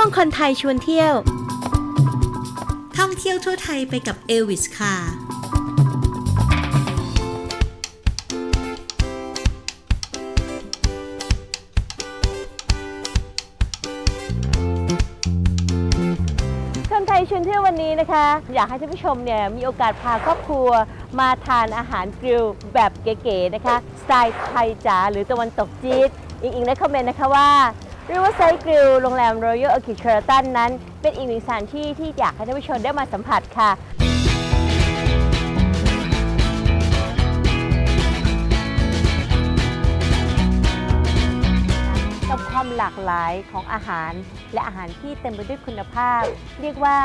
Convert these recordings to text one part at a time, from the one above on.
ช่วงคนไทยชวนเที่ยว ท่องเที่ยวทั่วไทยไปกับเอวิสค่ะ คนไทยชวนเที่ยววันนี้นะคะ อยากให้ท่านผู้ชมเนี่ยมีโอกาสพาครอบครัวมาทานอาหารกริลแบบเก๋ๆนะคะ สไตล์ไทยจ๋าหรือตะวันตกจี๊ดอิงอิงได้คอมเมนต์นะคะว่า Riverside Grill โรงแรม Royal Orchid Sheraton นั้น เป็นอีกหนึ่งสถานที่ที่อยากให้ท่านผู้ชมได้มาสัมผัสค่ะ กับความหลากหลายของอาหาร และอาหารที่เต็มไปด้วยคุณภาพ เรียกว่า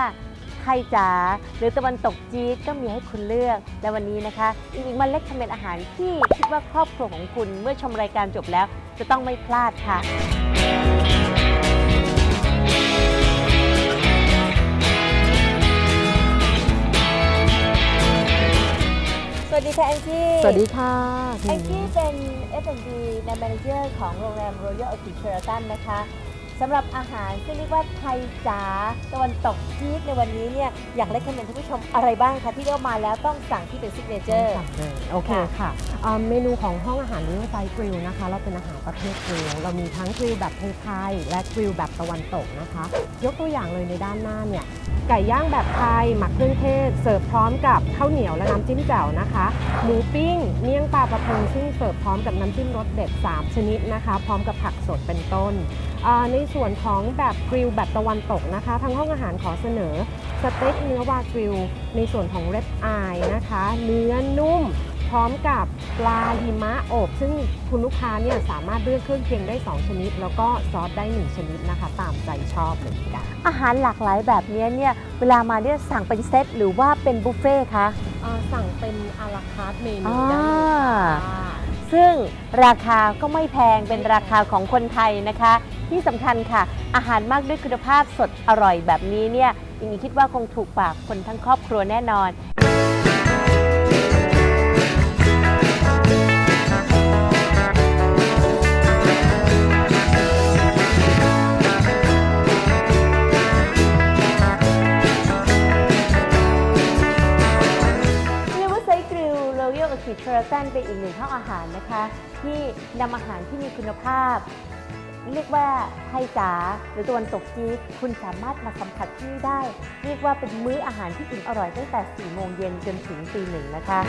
ไทยจ๋าหรือตะวันตกจี๊ดก็มีให้คุณเลือก และวันนี้นะคะอีกมันเล็กทำเป็นอาหารที่คิดว่าครอบครัวของคุณเมื่อชมรายการจบแล้ว จะต้องไม่พลาดค่ะ ค่ะแองจี้สวัสดีค่ะ แองจี้เป็น F&B ใน Manager ของโรงแรม Royal Orchid Sheraton นะคะสำหรับอาหารซึ่งเรียกว่า ไทยจ๋าตะวันตกจี๊ดในวันนี้เนี่ยอยากให้คำเมนท่านผู้ชมอะไรบ้างคะที่เรียกมาแล้วต้องสั่งที่เป็นซิกเนเจอร์สั่งเลยโอเคค่ะเอ่อเมนูของห้องอาหารริเวอร์ไซด์กริลนะคะ เราเป็นอาหารประเภทกริลเรามีทั้งกริลแบบไทยๆและกริลแบบตะวันตกนะคะ ยกตัวอย่างเลยในด้านหน้าเนี่ยไก่ย่างแบบไทยหมักเครื่องเทศ เสิร์ฟพร้อมกับข้าวเหนียวและน้ำจิ้มแจ่วนะคะหมูปิ้งเมี่ยงปลาประพงซึ่งเสิร์ฟพร้อมกับน้ำจิ้มรสเด็ด 3 ชนิดนะคะ พร้อมกับผักสดเป็นต้นอ่าในส่วนของแบบกริลแบบตะวันตกนะคะ ทางห้องอาหารขอเสนอสเต็กเนื้อวากริลในส่วนของเรบอายนะคะ เนื้อนุ่ม พร้อมกับปลาหิมะอบ ซึ่งคุณลูกค้าเนี่ยสามารถเลือกเครื่องเคียงได้ 2 ชนิด แล้วก็ซอสได้ 1 ชนิดนะคะ ตามใจชอบเลยค่ะอาหารหลากหลายแบบนี้เนี่ยเวลามาเนี่ยสั่งเป็นเซตหรือว่าเป็นบุฟเฟ่ต์คะอ่าสั่งเป็นอาราคาร์ทเมนูอ่าได้เลยค่ะซึ่ง ราคาก็ไม่แพงเป็นราคาของคนไทยนะคะ ที่สำคัญค่ะ อาหารมากด้วยคุณภาพสดอร่อยแบบนี้เนี่ยอิงคิดว่าคงถูกปากคนทั้งครอบครัวแน่นอน ลกับคิดเทอร์ตันเป็นอีกหนึ่งห้องอาหารนะคะ ที่นำอาหารที่มีคุณภาพ เรียกว่าไทยจ๋าหรือตะวันตกจีคุณสามารถมาสัมผัสที่นี่ได้ เรียกว่าเป็นมื้ออาหารที่อิ่มอร่อยตั้งแต่ 4 โมงเย็นจนถึงตีหนึ่งนะคะ